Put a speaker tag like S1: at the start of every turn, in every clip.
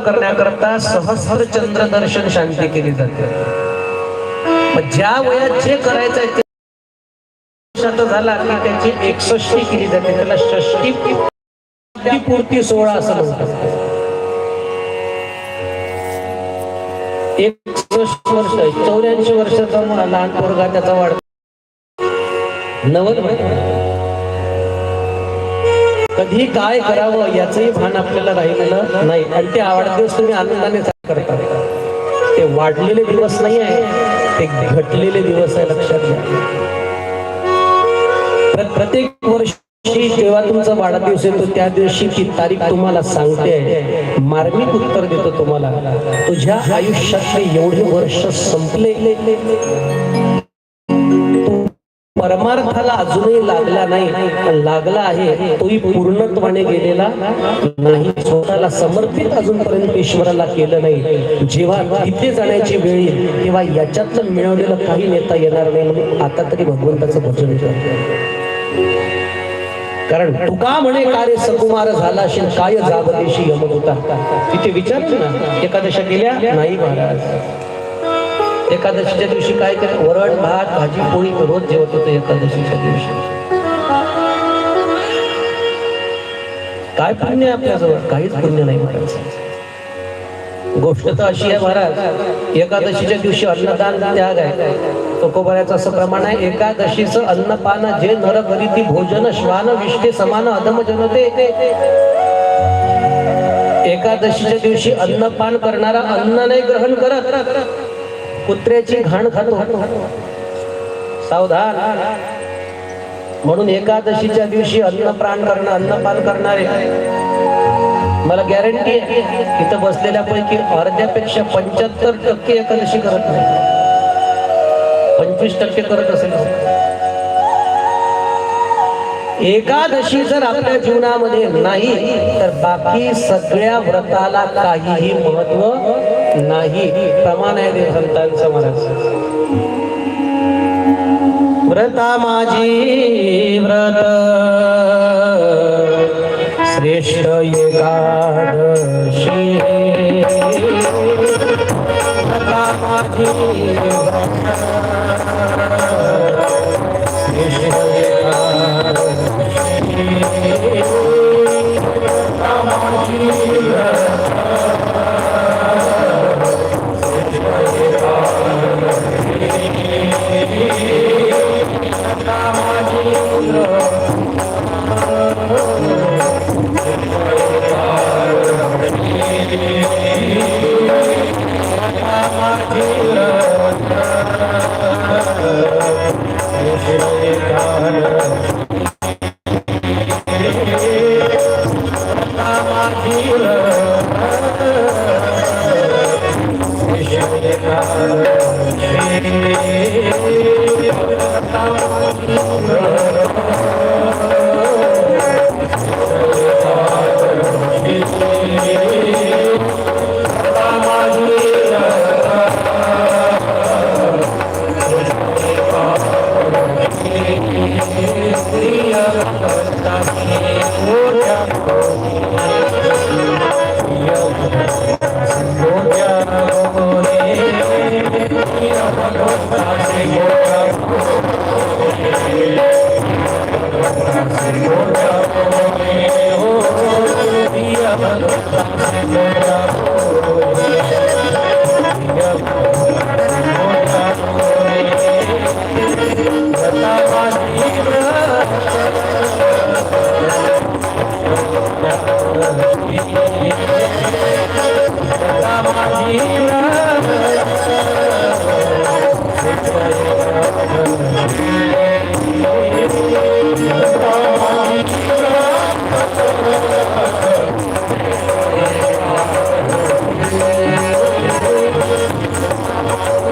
S1: करण्याकरता सहस्र चंद्र दर्शन शांती केली जाते. ज्या वयात जे करायचं आहे ते झाला की त्याची एकसष्टी केली जाते. त्याला षष्टी पूर्ती सोहळा असं म्हणतात. एकसष्ट वर्ष चौऱ्याऐंशी वर्षाचा लहान पोरगा त्याचा वाढ नवल कधी काय करावं याचंही भान आपल्याला राहिलेलं नाही. आणि ते वाढदिवस तुम्ही आनंदाने करता. ते वाढलेले दिवस नाही आहे ते घटलेले दिवस आहे लक्षात घ्या. प्रत्येक वर्षी जेव्हा तुमचा वाढदिवस येतो त्या दिवशी ती तारीख तुम्हाला सांगते. मार्मिक उत्तर देतो तुम्हाला. तुझ्या आयुष्यातले एवढे वर्ष संपले. परमार्थाला अजूनही लागला नाही. पण लागला आहे तोही पूर्णत्वाने गेलेला नाही. स्वतःला समर्पित अजूनपर्यंत ईश्वराला केलं नाही. जेव्हा तिथे जाण्याची वेळ येईल तेव्हा याच्यातलं मिळवलेलं काही नेता येणार नाही म्हणून आता तरी भगवंताचं भजन कर कारण तुका म्हणे कार्य सकुमार झाला असेल काय जागदेशी यमक होता तिथे विचारलं ना एकादशा केल्या? नाही महाराज. एकादशीच्या दिवशी काय केलं वरण भात भाजी पोळी रोज जेवत होतो एकादशीच्या दिवशी. काय पुण्य आपल्याजवळ? काहीच पुण्य नाही महाराज गोष्ट तर अशी आहे महाराज एकादशीच्या दिवशी अन्नदान त्याग आहे. तुकोबऱ्याचं असं प्रमाण आहे एकादशीचं अन्नपान जे नर करीती भोजन श्वान विष्टे समान अधम जनते. एकादशीच्या दिवशी अन्नपान करणारा अन्न नाही ग्रहण करत. कुत्र्याची घाण खातो. सावधान. म्हणून एकादशीच्या दिवशी अन्न प्राण करणं अन्नपान करणारे मला गॅरंटी आहे इथं बसलेल्यापैकी अर्ध्यापेक्षा पंच्याहत्तर टक्के एकादशी करत नाही. पंचवीस टक्के करत असेल. एकादशी जर आपल्या जीवनामध्ये नाही तर बाकी सगळ्या व्रताला काहीही महत्त्व नाही. प्रमाण आहे ते संतांचं महाराज व्रता माझी व्रत. श्रेष्ठ एकादशी. व्रता माझी व्रत.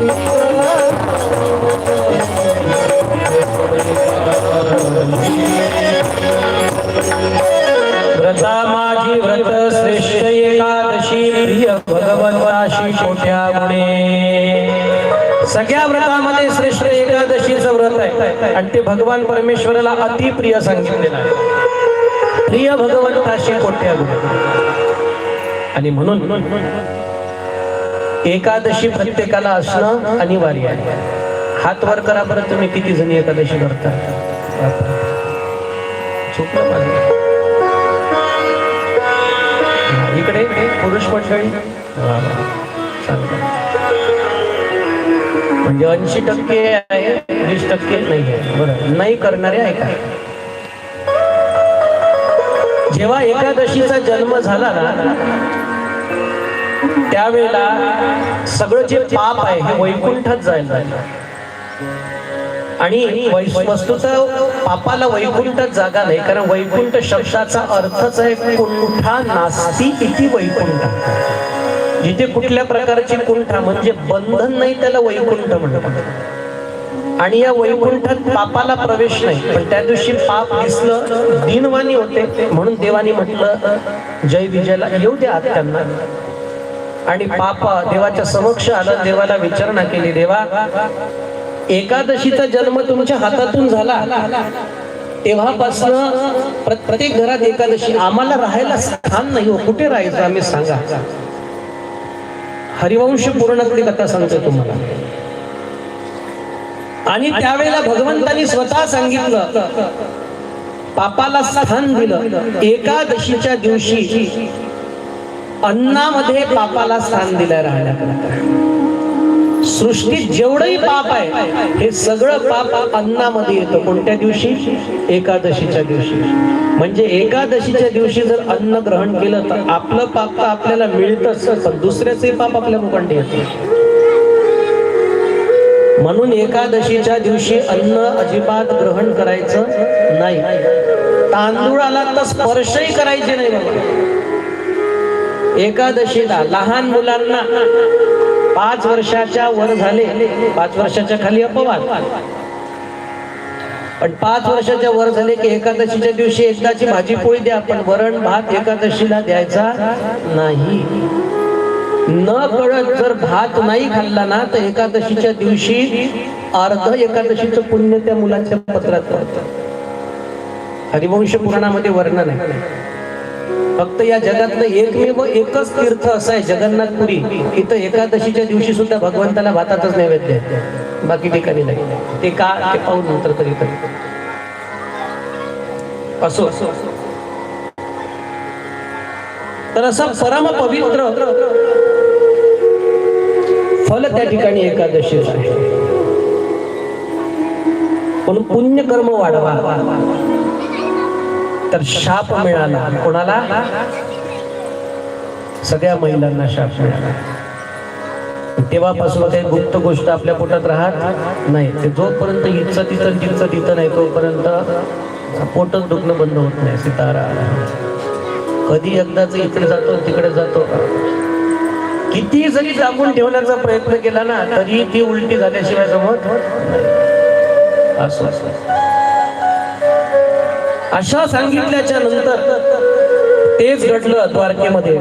S1: व्रता ते भगवान परमेश्वराला अतिप्रिय सांगितलेलं आहे. प्रिय भगवंताशी कोठे आणि म्हणून एकादशी प्रत्येकाला असणं अनिवार्य आहे. हात वर करा बरं तुम्ही किती जणी एकादशी करता इकडे पुरुष मंडळी. म्हणजे ऐंशी टक्के आहे. शक्य नाही आहे बरं नाही करणारे आहे का जेव्हा एकादशीचा जन्म झाला ना त्यावेळेला सगळं जे पाप आहे हे वैकुंठात जायला लागलं. आणि वै- वस्तुत पापाला वैकुंठात जागा नाही कारण वैकुंठ शब्दाचा अर्थच आहे कुंठा नास्ती इति वैकुंठ. जिथे कुठल्या प्रकारची कुंठा म्हणजे बंधन नाही त्याला वैकुंठ म्हणतात. आणि या वैकुंठात पापाला प्रवेश नाही. पण त्या दिवशी पाप दिसलं दिनवाणी होते. म्हणून देवानी म्हटलं जय विजयला येऊ द्या त्यांना आणि पापा देवाच्या समक्ष आलं देवाला विचारणा केली देवा एकादशीचा जन्म तुमच्या हातातून झाला. तेव्हापासनं प्रत्येक घरात एकादशी. आम्हाला राहायला स्थान नाही हो. कुठे राहायचं? आम्ही सांगा. हरिवंश पूर्णातली कथा सांगतो तुम्हाला. आणि त्यावेळेला भगवंतानी स्वतः सांगितलं पापाला स्थान दिलं. एकादशीच्या दिवशी अन्नामध्ये पापाला स्थान दिलं राहण्याकरता. सृष्टीत जेवढंही पाप आहे हे सगळं पाप अन्नामध्ये येतं. कोणत्या दिवशी? एकादशीच्या दिवशी. म्हणजे एकादशीच्या दिवशी जर अन्न ग्रहण केलं तर आपलं पाप तर आपल्याला मिळतच पण दुसऱ्याचे पाप आपल्या मुखांडे येतं. म्हणून एकादशीच्या दिवशी अन्न अजिबात ग्रहण करायचं नाही. तांदूळाला तर स्पर्शही करायचे नाही बाबा. एकादशीला लहान मुलांना पाच वर्षाच्या वर झाले. पाच वर्षाच्या खाली अपवाद. पण पाच वर्षाच्या वर झाले की एकादशीच्या दिवशी एकदाची भाजी पोळी द्या पण वरण भात एकादशीला द्यायचा नाही. न कळत जर भात नाही खाल्ला ना तर एकादशीच्या दिवशी अर्ध एकादशीचं पुण्य त्या मुलाच्या पत्रात पडतं हरिवंश पुराणामध्ये वर्णन आहे. फक्त या जगातलं एकमेव एकच तीर्थ असं आहे जगन्नाथपुरी. इथं एकादशीच्या दिवशी सुद्धा भगवंताला भातातच नैवेद्य बाकी ठिकाणी नाही. ते का ते पाहून नंतर तरी असो असो. तर असं परम पवित्र फल त्या ठिकाणी एकादशीच आहे. पण पुण्यकर्म वाढवा. तर शाप मिळाला. कोणाला? सगळ्या महिलांना शाप मिळाला. तेव्हापासून ते गुप्त गोष्ट आपल्या पोटात राहत नाही. ते जोपर्यंत इच्छा तिथं तिथं तिथं नाही तोपर्यंत पोटच दुखणं बंद होत नाही. सितारा. कधी एकदाच इकडे जातो तिकडे जातो. किती जरी जागून ठेवण्याचा प्रयत्न केला ना तरी ती उलटी झाल्याशिवाय समोर असं. असं अशा सांगितल्याच्या नंतर तेच घडलं द्वारकेमध्ये.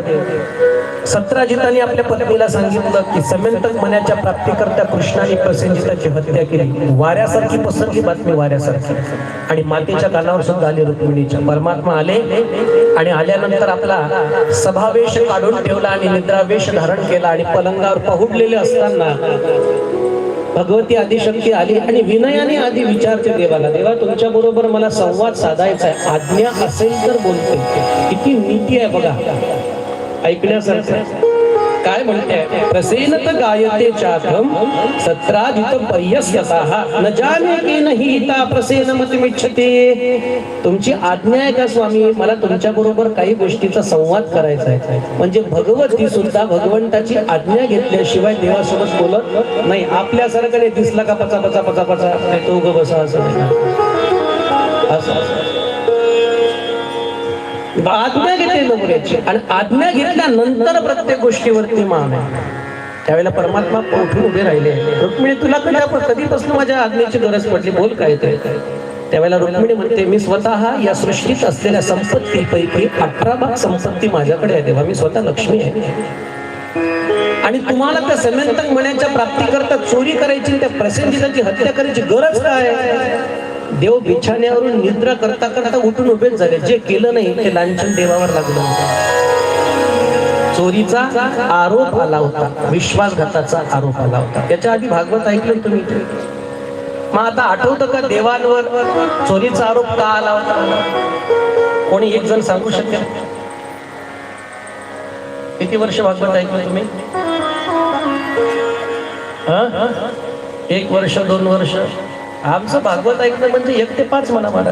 S1: सत्राजितांनी आपल्या पत्नीला सांगितलं की समंतक मनाच्या प्राप्तीकर्त्या कृष्णाने प्रसंजिताची हत्या केली. वाऱ्यासारखी पसरली बातमी वाऱ्यासारखी. आणि मातेच्या कानावर सुद्धा आली रुक्मिणीच्या. परमात्मा आले. आणि आल्यानंतर आपला सभावेश काढून ठेवला आणि निद्रावेश धारण केला आणि पलंगावर पहुडलेले असताना भगवती आदिशक्ती आली आणि विनयाने आधी विचारते देवाला देवा तुमच्या बरोबर मला संवाद साधायचा आहे आज्ञा असेल तर बोलते. किती नीती आहे बघा. ऐकण्यासारखं. काय म्हणते? प्रसेनत गायते चाथम सत्राधित पर्यस्यतः। न जाने की नाही ता प्रसेन मतमिच्छते तुमची आज्ञा आहे का स्वामी? मला तुमच्या बरोबर काही गोष्टीचा संवाद करायचा आहे. म्हणजे भगवती सुद्धा भगवंताची आज्ञा घेतल्याशिवाय देवासोबत बोलत नाही. आपल्यासारखं नाही दिसला का पचा पचा पचा पचा? तो ग बसा असं असं असं. आज्ञा घेते नमुन्याची आणि आज्ञा घेतल्यानंतर प्रत्येक गोष्टीवरती मान आहे. त्यावेळेला परमात्मा उठून उभे राहिले. रुक्मिणी तुला कधी आपण कधीपासून माझ्या आज्ञेची गरज पडली? बोल काय ते. त्यावेळेला रुक्मिणी म्हणते मी स्वतः या सृष्टीत असलेल्या संपत्तीपैकी अठरा भाग संपत्ती माझ्याकडे आहे तेव्हा मी स्वतः लक्ष्मी आहे. आणि तुम्हाला त्या समंतक मण्याच्या प्राप्तीकरता चोरी करायची त्या प्रसेनजिताची हत्या करायची गरज काय देव बिछाण्यावरून निद्रा करता करता उठून उभे झाले. जे केलं नाही ते लांछन देवावर लागलं चोरीचा आरोप आला होता. विश्वासघाताचा आरोप आला होता. त्याच्या आधी भागवत ऐकलं तुम्ही? मग आता आठवतं का देवांवर चोरीचा आरोप का आला होता? कोणी एक जण सांगू शकेल किती वर्ष भागवत ऐकलं तुम्ही? एक वर्ष दोन वर्ष? आमचं भागवत ऐकणं म्हणजे एक ते पाच म्हणा मला